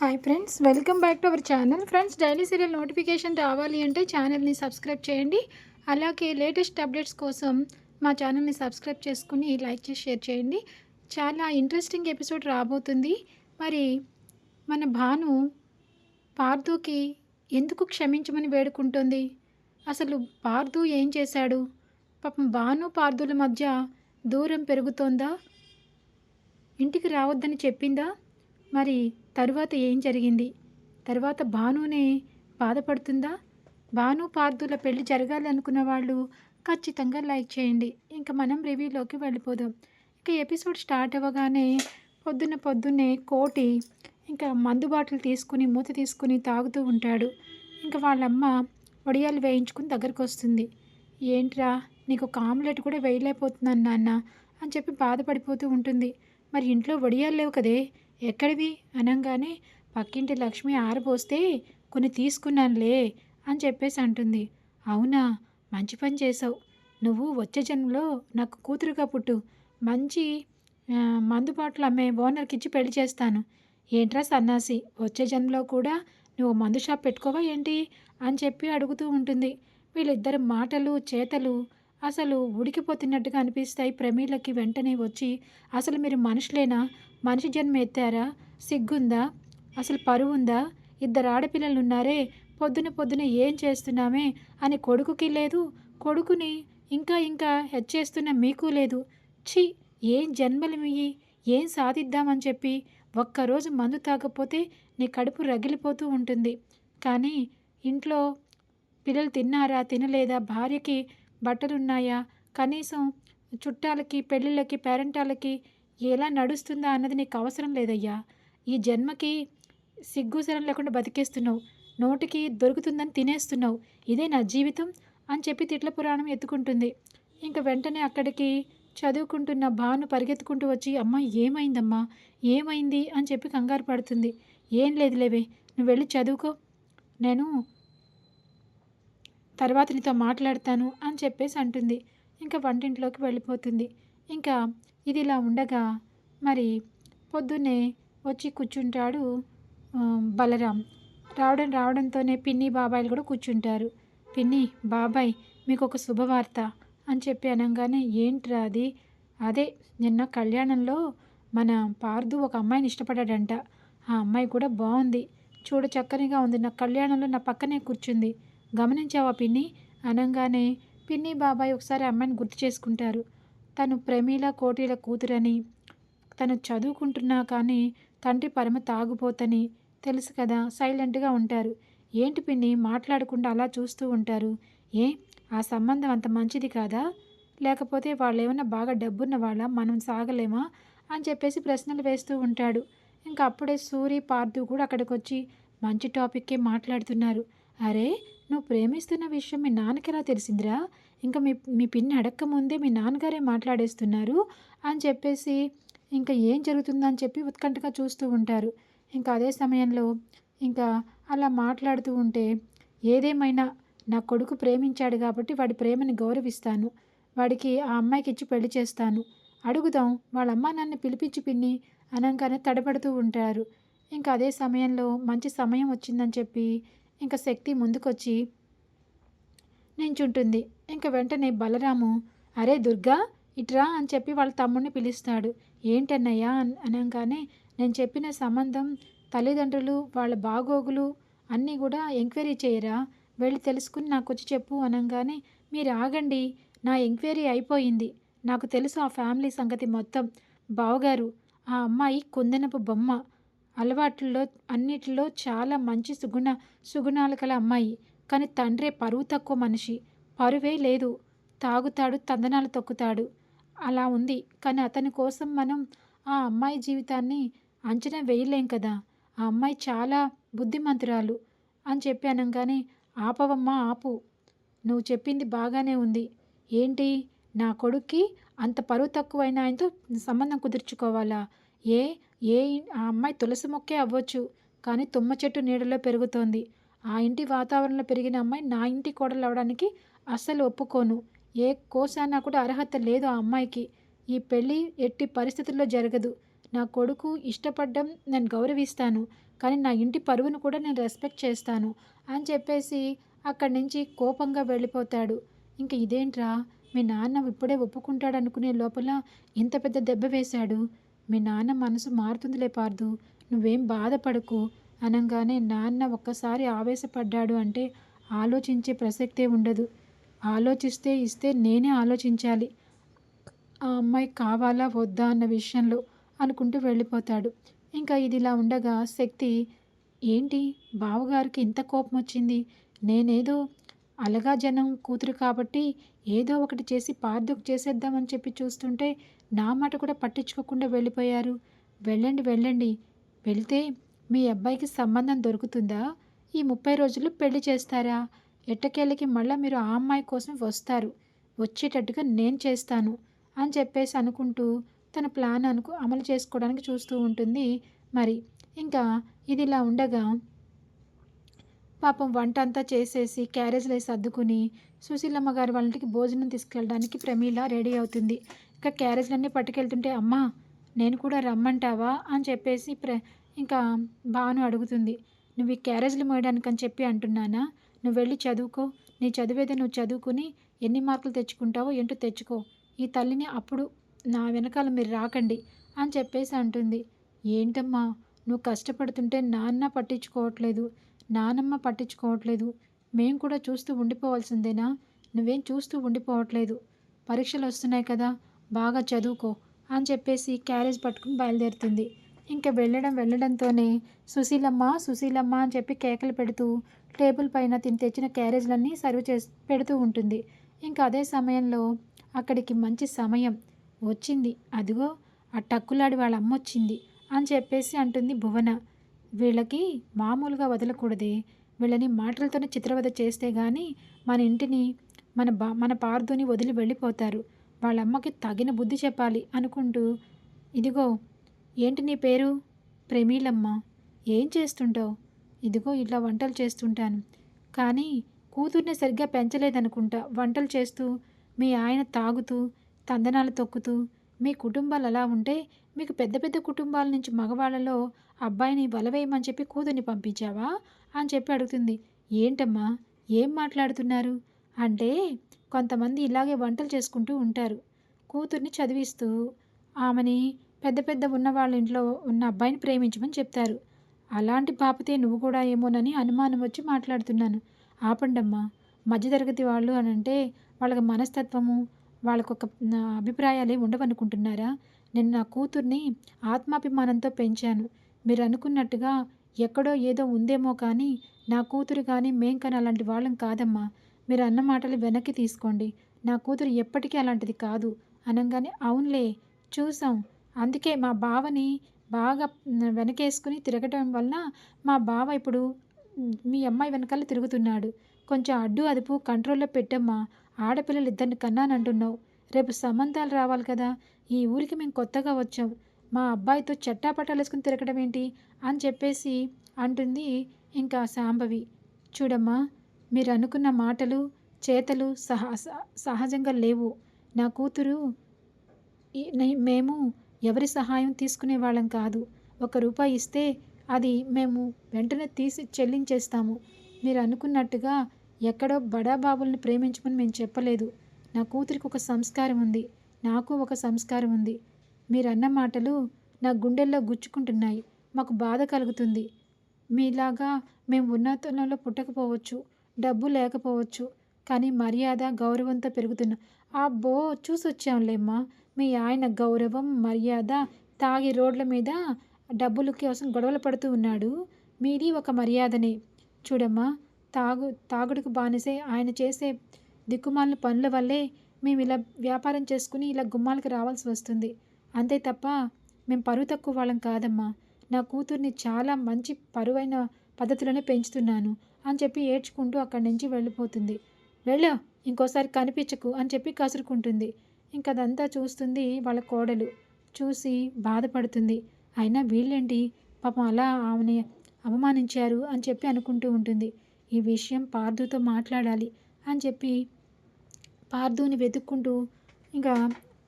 Hi friends welcome back to our channel friends daily serial notification రావాలి అంటే ఛానల్ని subscribe చేయండి. అలాగే లేటెస్ట్ అప్డేట్స్ కోసం మా ఛానల్ని సబ్స్క్రైబ్ చేసుకుని లైక్ చేసి షేర్ చేయండి. చాలా ఇంట్రెస్టింగ్ ఎపిసోడ్ రాబోతుంది. మరి మన భాను పార్థుకి ఎందుకు క్షమించమని వేడుకుంటుంది? అసలు పార్థు ఏం చేశాడు? పాపం భాను పార్థుల మధ్య దూరం పెరుగుతోందా? ఇంటికి రావద్దని చెప్పిందా? మరి తరువాత ఏం జరిగింది? తర్వాత భానునే బాధపడుతుందా? భాను పార్థుల పెళ్ళి జరగాలి అనుకున్న వాళ్ళు ఖచ్చితంగా లైక్ చేయండి. ఇంకా మనం రివ్యూలోకి వెళ్ళిపోదాం. ఇంకా ఎపిసోడ్ స్టార్ట్ అవ్వగానే పొద్దున్న పొద్దున్నే కోటి ఇంకా మందు బాటిల్ తీసుకుని మూత తీసుకుని తాగుతూ ఉంటాడు. ఇంకా వాళ్ళమ్మ వడియాలు వేయించుకుని దగ్గరకు వస్తుంది ఏంట్రా నీకు ఒక ఆమ్లెట్ కూడా వేయలేకపోతున్నాను నాన్న అని చెప్పి బాధపడిపోతూ ఉంటుంది. మరి ఇంట్లో వడియాలు లేవు కదే? ఎక్కడివి అనగానే పక్కింటి లక్ష్మి ఆరబోస్తే కొన్ని తీసుకున్నానులే అని చెప్పేసి అంటుంది. అవునా మంచి పని చేసావు నువ్వు వచ్చే జన్మలో నాకు కూతురుగా పుట్టు. మంచి మందు బాటలు అమ్మే ఓనర్కి ఇచ్చి పెళ్ళి చేస్తాను. ఏంట్రా సన్నాసి వచ్చే జన్మలో కూడా నువ్వు మందు షాప్ పెట్టుకోవా ఏంటి? అని చెప్పి అడుగుతూ ఉంటుంది. వీళ్ళిద్దరి మాటలు చేతలు అసలు ఉడికిపోతున్నట్టుగా అనిపిస్తాయి ప్రమీలకి వెంటనే వచ్చి అసలు మీరు మనుషులేనా? మనిషి జన్మ ఎత్తారా? సిగ్గుందా? అసలు పరువు ఉందా ఇద్దరు ఆడపిల్లలు ఉన్నారే పొద్దున పొద్దున ఏం చేస్తున్నామే అని కొడుకుకి లేదు కొడుకుని ఇంకా ఇంకా హెచ్చేస్తున్న మీకు లేదు. ఛీ! ఏం జన్మలు మీయి ఏం సాధిద్దామని చెప్పి ఒక్కరోజు మందు తాగకపోతే నీ కడుపు రగిలిపోతూ ఉంటుంది. కానీ ఇంట్లో పిల్లలు తిన్నారా తినలేదా? భార్యకి బట్టలున్నాయా? కనీసం చుట్టాలకి పెళ్ళిళ్ళకి పేరెంటాలకి ఎలా నడుస్తుందా అన్నది నీకు అవసరం లేదయ్యా. ఈ జన్మకి సిగ్గుసరం లేకుండా బతికేస్తున్నావు. నోటికి దొరుకుతుందని తినేస్తున్నావు. ఇదే నా జీవితం అని చెప్పి తిట్ల పురాణం ఎత్తుకుంటుంది. ఇంకా వెంటనే అక్కడికి చదువుకుంటున్న భాను పరిగెత్తుకుంటూ వచ్చి అమ్మ ఏమైందమ్మా? ఏమైంది? అని చెప్పి కంగారు పడుతుంది. ఏం లేదులేవే నువ్వు వెళ్ళి చదువుకో. నేను తర్వాత నీతో మాట్లాడతాను అని చెప్పేసి అంటుంది. ఇంకా వంటింట్లోకి వెళ్ళిపోతుంది. ఇంకా ఇది ఇలా ఉండగా మరి పొద్దున్నే వచ్చి కూర్చుంటాడు బలరాం. రావడం రావడంతోనే పిన్ని బాబాయిలు కూడా కూర్చుంటారు. పిన్ని బాబాయ్ మీకు ఒక శుభవార్త అని చెప్పి అనగానే ఏంట్రా అది? అదే నిన్న కళ్యాణంలో మన పార్దు ఒక అమ్మాయిని ఇష్టపడాడంట ఆ అమ్మాయి కూడా బాగుంది చూడ చక్కనిగా ఉంది. నా కళ్యాణంలో నా పక్కనే కూర్చుంది. గమనించావా పిన్ని? అనగానే పిన్ని బాబాయ్ ఒకసారి అమ్మాయిని గుర్తు చేసుకుంటారు. తను ప్రమీల కోటిల కూతురని తను చదువుకుంటున్నా కానీ తండ్రి పరమ తాగుపోతని తెలుసు కదా సైలెంట్గా ఉంటారు. ఏంటి పిన్ని మాట్లాడకుండా అలా చూస్తూ ఉంటారు? ఏ ఆ సంబంధం అంత మంచిది కాదా? లేకపోతే వాళ్ళు ఏమైనా బాగా డబ్బున్న వాళ్ళ మనం సాగలేమా? అని చెప్పేసి ప్రశ్నలు వేస్తూ ఉంటాడు. ఇంకా అప్పుడే సూరి పార్థు కూడా అక్కడికి వచ్చి మంచి టాపిక్కే మాట్లాడుతున్నారు. అరే నువ్వు ప్రేమిస్తున్న విషయం మీ నాన్నకి ఎలా తెలిసిందిరా? ఇంకా మీ మీ పిన్ని అడక్క ముందే మీ నాన్నగారే మాట్లాడేస్తున్నారు అని చెప్పేసి ఇంకా ఏం జరుగుతుందని చెప్పి ఉత్కంఠగా చూస్తూ ఉంటారు. ఇంకా అదే సమయంలో ఇంకా అలా మాట్లాడుతూ ఉంటే ఏదేమైనా నా కొడుకు ప్రేమించాడు కాబట్టి వాడి ప్రేమని గౌరవిస్తాను. వాడికి ఆ అమ్మాయికి ఇచ్చి పెళ్ళి చేస్తాను. అడుగుదాం వాళ్ళ అమ్మ నన్ను పిలిపించి పిన్ని అనగానే తడబడుతూ ఉంటారు. ఇంకా అదే సమయంలో మంచి సమయం వచ్చిందని చెప్పి ఇంకా శక్తి ముందుకొచ్చి నించుంటుంది. ఇంకా వెంటనే బలరాము అరే దుర్గా ఇట్రా అని చెప్పి వాళ్ళ తమ్ముడిని పిలుస్తాడు. ఏంటన్నయ్యా అనగానే నేను చెప్పిన సంబంధం తల్లిదండ్రులు వాళ్ళ బాగోగులు అన్నీ కూడా ఎంక్వైరీ చేయరా? వెళ్ళి తెలుసుకుని నాకు వచ్చి చెప్పు అనగానే మీరు ఆగండి నా ఎంక్వైరీ అయిపోయింది. నాకు తెలుసు ఆ ఫ్యామిలీ సంగతి మొత్తం. బావగారు ఆ అమ్మాయి కుందనపు బొమ్మ. అలవాట్లలో అన్నిటిలో చాలా మంచి సుగుణ సుగుణాలు గల అమ్మాయి. కానీ తండ్రే పరువు తక్కువ మనిషి. పరువే లేదు. తాగుతాడు తందనాలు తొక్కుతాడు. అలా ఉంది. కానీ అతని కోసం మనం ఆ అమ్మాయి జీవితాన్ని అంచనా వేయలేం కదా. ఆ అమ్మాయి చాలా బుద్ధిమంతురాలు అని చెప్పి అనగానే ఆపవమ్మా ఆపు. నువ్వు చెప్పింది బాగానే ఉంది. ఏంటి? నా కొడుక్కి అంత పరువు తక్కువైన ఆయనతో సంబంధం కుదుర్చుకోవాలా? ఏ? ఏ ఆ అమ్మాయి తులసి మొక్కే అవ్వచ్చు కానీ తుమ్మ చెట్టు నీడలో పెరుగుతోంది. ఆ ఇంటి వాతావరణంలో పెరిగిన అమ్మాయి నా ఇంటి కోడలు అవడానికి అస్సలు ఒప్పుకోను. ఏ కోసానా కూడా అర్హత లేదు ఆ అమ్మాయికి. ఈ పెళ్ళి ఎట్టి పరిస్థితుల్లో జరగదు. నా కొడుకు ఇష్టపడ్డం నేను గౌరవిస్తాను కానీ నా ఇంటి పరువును కూడా నేను రెస్పెక్ట్ చేస్తాను అని చెప్పేసి అక్కడి నుంచి కోపంగా వెళ్ళిపోతాడు. ఇంక ఇదేంట్రా? మీ నాన్న ఇప్పుడే ఒప్పుకుంటాడు అనుకునే లోపల ఇంత పెద్ద దెబ్బ వేశాడు. మీ నాన్న మనసు మారుతుందిలే పార్దు. నువ్వేం బాధపడకు. అనగానే నాన్న ఒక్కసారి ఆవేశపడ్డాడు అంటే ఆలోచించే ప్రసక్తే ఉండదు. ఆలోచిస్తే ఇస్తే నేనే ఆలోచించాలి. ఆ అమ్మాయి కావాలా వద్దా అన్న విషయంలో అనుకుంటూ వెళ్ళిపోతాడు. ఇంకా ఇదిలా ఉండగా శక్తి ఏంటి? బావగారికి ఇంత కోపం వచ్చింది. నేనేదో అలగా జనం కూతురు కాబట్టి ఏదో ఒకటి చేసి పార్దుకు చేసేద్దామని చెప్పి చూస్తుంటే నా మాట కూడా పట్టించుకోకుండా వెళ్ళిపోయారు. వెళ్ళండి వెళ్ళండి. వెళితే మీ అబ్బాయికి సంబంధం దొరుకుతుందా? ఈ ముప్పై రోజులు పెళ్ళి చేస్తారా? ఎట్టకేళ్ళకి మళ్ళీ మీరు ఆ అమ్మాయి కోసం వస్తారు. వచ్చేటట్టుగా నేను చేస్తాను అని చెప్పేసి అనుకుంటూ తన ప్లాన్ అనుకు అమలు చేసుకోవడానికి చూస్తూ ఉంటుంది. మరి ఇంకా ఇది ఇలా ఉండగా పాపం వంట అంతా చేసేసి క్యారేజ్లో సర్దుకుని సుశీలమ్మ గారి వాళ్ళ ఇంటికి భోజనం తీసుకెళ్ళడానికి ప్రమీల రెడీ అవుతుంది. ఇంకా క్యారేజ్లన్నీ పట్టుకెళ్తుంటే అమ్మా నేను కూడా రమ్మంటావా? అని చెప్పేసి ప్ర ఇంకా భాను అడుగుతుంది. నువ్వు ఈ క్యారేజ్లు మోయడానికి అని చెప్పి అంటున్నానా? నువ్వు వెళ్ళి చదువుకో. నీ చదివేదే నువ్వు చదువుకుని ఎన్ని మార్కులు తెచ్చుకుంటావో ఏంటో తెచ్చుకో. ఈ తల్లిని అప్పుడు నా వెనకాల మీరు రాకండి అని చెప్పేసి అంటుంది. ఏంటమ్మా నువ్వు కష్టపడుతుంటే నాన్న పట్టించుకోవట్లేదు. నానమ్మ పట్టించుకోవట్లేదు. మేము కూడా చూస్తూ ఉండిపోవాల్సిందేనా? నువ్వేం చూస్తూ ఉండిపోవట్లేదు. పరీక్షలు వస్తున్నాయి కదా. బాగా చదువుకో అని చెప్పేసి క్యారేజ్ పట్టుకుని బయలుదేరుతుంది. ఇంకా వెళ్ళడం వెళ్ళడంతోనే సుశీలమ్మ సుశీలమ్మ అని చెప్పి కేకలు పెడుతూ టేబుల్ పైన తిని తెచ్చిన క్యారేజ్లన్నీ సర్వ్ చేసి పెడుతూ ఉంటుంది. ఇంకా అదే సమయంలో అక్కడికి మంచి సమయం. వచ్చింది. అదిగో ఆ టక్కులాడి వాళ్ళ అమ్మ వచ్చింది అని చెప్పేసి అంటుంది భువన. వీళ్ళకి మామూలుగా వదలకూడదే. వీళ్ళని మాటలతోనే చిత్రవద చేస్తే కానీ మన ఇంటిని మన బా మన పార్దుని వదిలి వెళ్ళిపోతారు. వాళ్ళమ్మకి తగిన బుద్ధి చెప్పాలి అనుకుంటూ ఇదిగో ఏంటి నీ పేరు? ప్రమీలమ్మ. ఏం చేస్తుంటావు? ఇదిగో ఇలా వంటలు చేస్తుంటాను. కానీ కూతుర్ని సరిగ్గా పెంచలేదనుకుంటా వంటలు చేస్తూ మీ ఆయన తాగుతూ తందనాలు తొక్కుతూ మీ కుటుంబాలు అలా ఉంటే మీకు పెద్ద పెద్ద కుటుంబాల నుంచి మగవాళ్ళలో అబ్బాయిని వలవేయమని చెప్పి కూతుర్ని పంపించావా? అని చెప్పి అడుగుతుంది. ఏంటమ్మా? ఏం మాట్లాడుతున్నారు? అంటే కొంతమంది ఇలాగే వంటలు చేసుకుంటూ ఉంటారు. కూతుర్ని చదివిస్తూ ఆమెని పెద్ద పెద్ద ఉన్న వాళ్ళ ఇంట్లో ఉన్న అబ్బాయిని ప్రేమించమని చెప్తారు. అలాంటి పాపతే నువ్వు కూడా ఏమోనని అనుమానం వచ్చి మాట్లాడుతున్నాను. ఆపండమ్మా మధ్యతరగతి వాళ్ళు అని అంటే వాళ్ళకి మనస్తత్వము వాళ్ళకు ఒక అభిప్రాయాలు ఉండవనుకుంటున్నారా? నేను నా కూతుర్ని ఆత్మాభిమానంతో పెంచాను. మీరు అనుకున్నట్టుగా ఎక్కడో ఏదో ఉందేమో కానీ నా కూతురు కానీ మేం కానీ అలాంటి వాళ్ళం కాదమ్మా. మీరు అన్న మాటలు వెనక్కి తీసుకోండి. నా కూతురు ఎప్పటికీ అలాంటిది కాదు. అనగానే అవునులే చూసాం అందుకే మా బావని బాగా వెనకేసుకుని తిరగటం వలన మా బావ ఇప్పుడు మీ అమ్మాయి వెనకాల తిరుగుతున్నాడు. కొంచెం అడ్డు అదుపు కంట్రోల్లో పెట్టమ్మా. ఆడపిల్లలు ఇద్దరిని కన్నానంటున్నావు. రేపు సంబంధాలు రావాలి కదా. ఈ ఊరికి మేము కొత్తగా వచ్చాం. మా అబ్బాయితో చట్టాపట్టాలు వేసుకుని తిరగడం ఏంటి అని చెప్పేసి అంటుంది ఇంకా సాంబవి. చూడమ్మా మీరు అనుకున్న మాటలు చేతలు సహ సహజంగా లేవు. నా కూతురు మేము ఎవరి సహాయం తీసుకునే వాళ్ళం కాదు. ఒక రూపాయి ఇస్తే అది మేము వెంటనే తీసి చెల్లించేస్తాము. మీరు అనుకున్నట్టుగా ఎక్కడో బడాబాబుల్ని ప్రేమించమని మేము చెప్పలేదు. నా కూతురికి ఒక సంస్కారం ఉంది. నాకు ఒక సంస్కారం ఉంది. మీరు అన్న మాటలు నా గుండెల్లో గుచ్చుకుంటున్నాయి. మాకు బాధ కలుగుతుంది. మీలాగా మేము ఉన్నతంలో పుట్టకపోవచ్చు. డబ్బు లేకపోవచ్చు. కానీ మర్యాద గౌరవంతో పెరుగుతున్న అబ్బో చూసొచ్చాంలేమ్మా. మీ ఆయన గౌరవం మర్యాద తాగి రోడ్ల మీద డబ్బుల కోసం గొడవలు పడుతూ ఉన్నాడు. మీది ఒక మర్యాదనే. చూడమ్మా తాగు తాగుడుకు బానిసే ఆయన చేసే దిక్కుమాలిన పనుల వల్లే మేము ఇలా వ్యాపారం చేసుకుని ఇలా గుమ్మాలకు రావాల్సి వస్తుంది. అంతే తప్ప మేము పరువు తక్కువ వాళ్ళం కాదమ్మా. నా కూతుర్ని చాలా మంచి పరువైన పద్ధతిలోనే పెంచుతున్నాను. అని చెప్పి ఏడ్చుకుంటూ అక్కడి నుంచి వెళ్ళిపోతుంది. వెళ్ళా ఇంకోసారి కనిపించకు అని చెప్పి కసురుకుంటుంది. ఇంకదంతా చూస్తుంది వాళ్ళ కోడలు. చూసి బాధపడుతుంది. అయినా వీళ్ళేంటి? పాపం అలా ఆమెని అవమానించారు అని చెప్పి అనుకుంటూ ఉంటుంది. ఈ విషయం పార్దుతో మాట్లాడాలి అని చెప్పి పార్దుని వెతుక్కుంటూ ఇంకా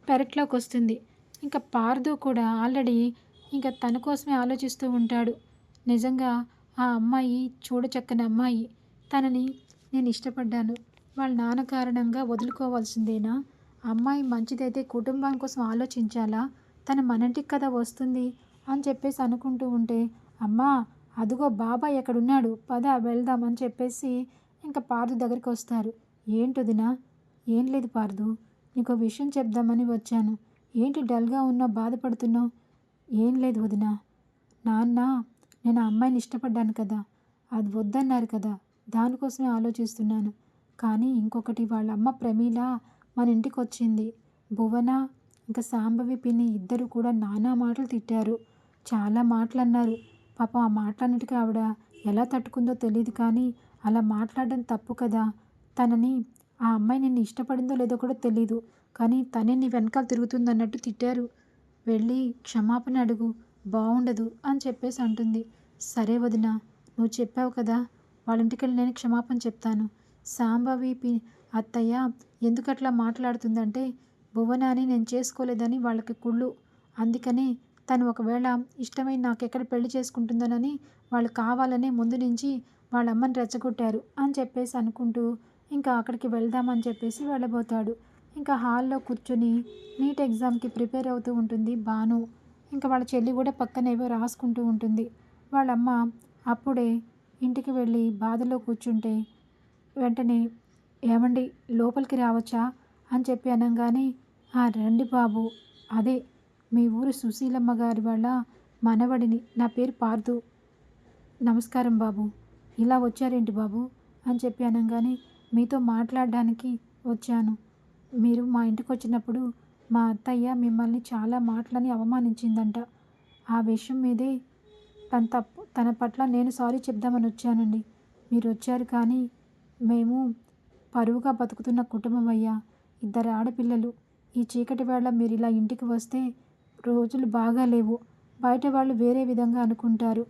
పెరట్లోకి వస్తుంది. ఇంకా పార్దు కూడా ఆల్రెడీ ఇంకా తన కోసమే ఆలోచిస్తూ ఉంటాడు. నిజంగా ఆ అమ్మాయి చూడచక్కని అమ్మాయి. తనని నేను ఇష్టపడ్డాను. వాళ్ళ నాన్న కారణంగా వదులుకోవాల్సిందేనా? అమ్మాయి మంచిదైతే కుటుంబం కోసం ఆలోచించాలా? తన మనంటికి కదా వస్తుంది అని చెప్పేసి అనుకుంటూ ఉంటే అమ్మా అదిగో బాబాయ్ ఎక్కడున్నాడు? పద వెళ్దాం అని చెప్పేసి ఇంకా పార్దు దగ్గరికి వస్తారు. ఏంటొదినా? ఏం లేదు పార్దు. నీకు విషయం చెప్దామని వచ్చాను. ఏంటి డల్గా ఉన్నా బాధపడుతున్నావు? ఏం లేదు వదినా. నాన్న నేను ఆ అమ్మాయిని ఇష్టపడ్డాను కదా. అది వద్దన్నారు కదా. దానికోసమే ఆలోచిస్తున్నాను. కానీ ఇంకొకటి వాళ్ళ అమ్మ ప్రమీల మన ఇంటికి వచ్చింది భువన ఇంకా సాంబవి పిన్ని ఇద్దరు కూడా నానా మాటలు తిట్టారు. చాలా మాటలు అన్నారు పాపం ఆ మాటలన్నిటికీ ఆవిడ ఎలా తట్టుకుందో తెలియదు కానీ అలా మాట్లాడడం తప్పు కదా. తనని ఆ అమ్మాయి నిన్ను ఇష్టపడిందో లేదో కూడా తెలీదు. కానీ తనే నీ వెనకాల తిరుగుతుందన్నట్టు తిట్టారు. వెళ్ళి క్షమాపణ అడుగు. బాగుండదు అని చెప్పేసి అంటుంది. సరే వదిన నువ్వు చెప్పావు కదా వాళ్ళ ఇంటికెళ్ళి నేను క్షమాపణ చెప్తాను. సాంబవి పి అత్తయ్య ఎందుకట్లా మాట్లాడుతుందంటే భువనాన్ని నేను చేసుకోలేదని వాళ్ళకి కుళ్ళు. అందుకనే తను ఒకవేళ ఇష్టమైన నాకు ఎక్కడ పెళ్ళి చేసుకుంటుందోనని వాళ్ళు కావాలనే ముందు నుంచి వాళ్ళ అమ్మని రెచ్చగొట్టారు అని చెప్పేసి అనుకుంటూ ఇంకా అక్కడికి వెళ్దామని చెప్పేసి వెళ్ళబోతాడు. ఇంకా హాల్లో కూర్చొని నీట్ ఎగ్జామ్కి ప్రిపేర్ అవుతూ ఉంటుంది భాను. ఇంకా వాళ్ళ చెల్లి కూడా పక్కన ఏవో రాసుకుంటూ ఉంటుంది. వాళ్ళమ్మ అప్పుడే ఇంటికి వెళ్ళి బాధలో కూర్చుంటే వెంటనే ఏమండి లోపలికి రావచ్చా? అని చెప్పి అనగానే ఆ రండి బాబు అదే మీ ఊరు సుశీలమ్మ గారి వాళ్ళ మనవడిని నా పేరు పార్థు నమస్కారం బాబు ఇలా వచ్చారేంటి బాబు? అని చెప్పి అనగానే మీతో మాట్లాడడానికి వచ్చాను. మీరు మా ఇంటికి వచ్చినప్పుడు మా అత్తయ్య మిమ్మల్ని చాలా మాటలని అవమానించిందంట. ఆ విషయం మీదే తన తప్పు తన పట్ల నేను సారీ చెప్దామని వచ్చానండి. మీరు వచ్చారు కానీ మేము పరువుగా బతుకుతున్న కుటుంబం అయ్యా ఇద్దరు ఆడపిల్లలు. ఈ చీకటి వేళ మీరు ఇలా ఇంటికి వస్తే రోజులు బాగా లేవు. బయట వాళ్ళు వేరే విధంగా అనుకుంటారు.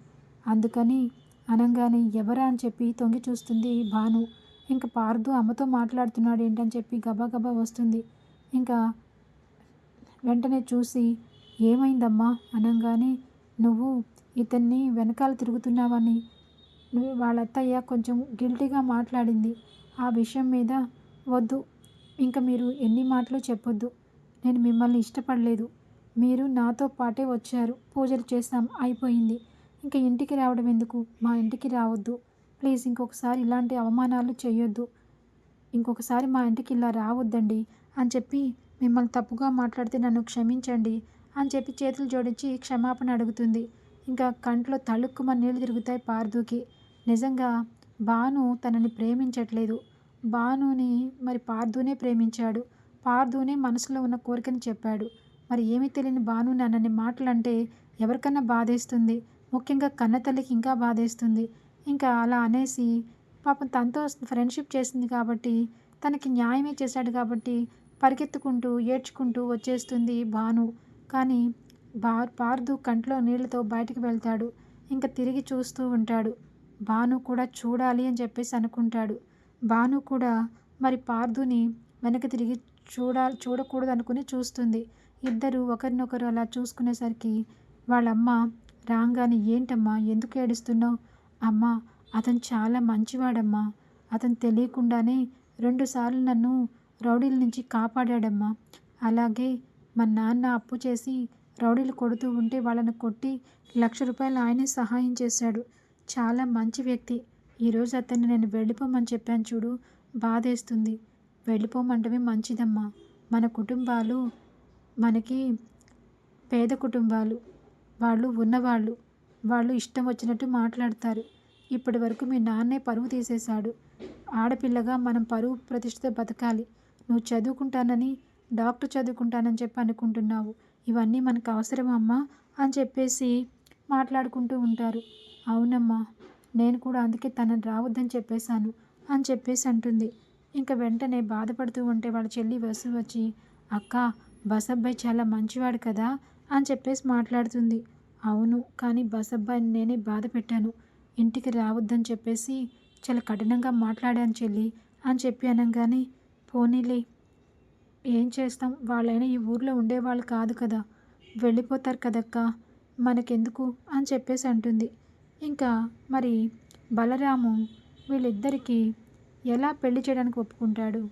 అందుకని అనగానే ఎవరా అని చెప్పి తొంగి చూస్తుంది భాను. ఇంకా పార్దు అమ్మతో మాట్లాడుతున్నాడు ఏంటని చెప్పి గబా వస్తుంది. ఇంకా వెంటనే చూసి ఏమైందమ్మా? అనగానే నువ్వు ఇతన్ని వెనకాల తిరుగుతున్నావని. నువ్వు వాళ్ళ అత్తయ్య కొంచెం గిల్టీగా మాట్లాడింది. ఆ విషయం మీద వద్దు. ఇంకా మీరు ఎన్ని మాటలు చెప్పొద్దు. నేను మిమ్మల్ని ఇష్టపడలేదు. మీరు నాతో పాటే వచ్చారు. పూజలు చేస్తాం అయిపోయింది. ఇంకా ఇంటికి రావడం ఎందుకు? మా ఇంటికి రావద్దు. ప్లీజ్ ఇంకొకసారి ఇలాంటి అవమానాలు చేయొద్దు. ఇంకొకసారి మా ఇంటికి ఇలా రావద్దండి అని చెప్పి మిమ్మల్ని తప్పుగా మాట్లాడితే నన్ను క్షమించండి అని చెప్పి చేతులు జోడించి క్షమాపణ అడుగుతుంది. ఇంకా కంట్లో తళుక్కుమని నీళ్ళు తిరుగుతాయి పార్దుకి. నిజంగా భాను తనని ప్రేమించట్లేదు. భానుని మరి పార్దునే ప్రేమించాడు. పార్దునే మనసులో ఉన్న కోరికని చెప్పాడు. మరి ఏమీ తెలియని భాను నన్నని మాటలంటే ఎవరికన్నా బాధేస్తుంది. ముఖ్యంగా కన్నతల్లికి ఇంకా బాధేస్తుంది. ఇంకా అలా అనేసి పాపం తనతో ఫ్రెండ్షిప్ చేసింది కాబట్టి తనకి న్యాయమే చేశాడు కాబట్టి పరిగెత్తుకుంటూ ఏడ్చుకుంటూ వచ్చేస్తుంది భాను. కానీ బా పార్దు కంట్లో నీళ్ళతో బయటికి వెళ్తాడు. ఇంకా తిరిగి చూస్తూ ఉంటాడు. భాను కూడా చూడాలి అని చెప్పేసి అనుకుంటాడు. భాను కూడా మరి పార్దుని వెనక్కి తిరిగి చూడా చూడకూడదు అనుకుని చూస్తుంది. ఇద్దరు ఒకరినొకరు అలా చూసుకునేసరికి వాళ్ళమ్మ రాగానే ఏంటమ్మా ఎందుకు ఏడుస్తున్నావు? అమ్మ అతను చాలా మంచివాడమ్మా. అతను తెలియకుండానే రెండుసార్లు నన్ను రౌడీల నుంచి కాపాడాడమ్మా. అలాగే మా నాన్న అప్పు చేసి రౌడీలు కొడుతూ ఉంటే వాళ్ళని కొట్టి లక్ష రూపాయలు ఆయనే సహాయం చేశాడు. చాలా మంచి వ్యక్తి. ఈరోజు అతన్ని నేను వెళ్ళిపోమని చెప్పాను చూడు బాధేస్తుంది. వెళ్ళిపోమంటమే మంచిదమ్మా. మన కుటుంబాలు మనకి పేద కుటుంబాలు. వాళ్ళు ఉన్నవాళ్ళు. వాళ్ళు ఇష్టం వచ్చినట్టు మాట్లాడతారు. ఇప్పటి వరకు మీ నాన్నే పరువు తీసేశాడు. ఆడపిల్లగా మనం పరువు ప్రతిష్టతో బతకాలి. నువ్వు చదువుకుంటానని డాక్టర్ చదువుకుంటానని చెప్పి అనుకుంటున్నావు. ఇవన్నీ మనకు అవసరమమ్మా అని చెప్పేసి మాట్లాడుకుంటూ ఉంటారు. అవునమ్మా నేను కూడా అందుకే తనని రావద్దని చెప్పేశాను అని చెప్పేసి అంటుంది. ఇంకా వెంటనే బాధపడుతూ ఉంటే వాళ్ళ చెల్లి వసు వచ్చి అక్క బసబ్బాయి చాలా మంచివాడు కదా? అని చెప్పేసి మాట్లాడుతుంది. అవును కానీ బసబ్బాయిని నేనే బాధ పెట్టాను. ఇంటికి రావద్దని చెప్పేసి చాలా కఠినంగా మాట్లాడాను చెల్లి అని చెప్పి అనగానే పోనీలే ఏం చేస్తాం? వాళ్ళైనా ఈ ఊర్లో ఉండేవాళ్ళు కాదు కదా. వెళ్ళిపోతారు కదక్కా. మనకెందుకు? అని చెప్పేసి అంటుంది. ఇంకా మరి బలరాము వీళ్ళిద్దరికీ ఎలా పెళ్ళి చేయడానికి ఒప్పుకుంటాడు?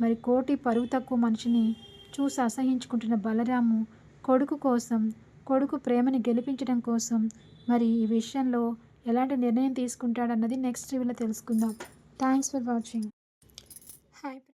మరి కోటి పరువు తక్కువ మనిషిని చూసి అసహించుకుంటున్న బలరాము కొడుకు కోసం కొడుకు ప్రేమని గెలిపించడం కోసం మరి ఈ విషయంలో ఎలాంటి నిర్ణయం తీసుకుంటాడన్నది నెక్స్ట్ రివ్యూలో తెలుసుకుందాం. Thanks for watching hi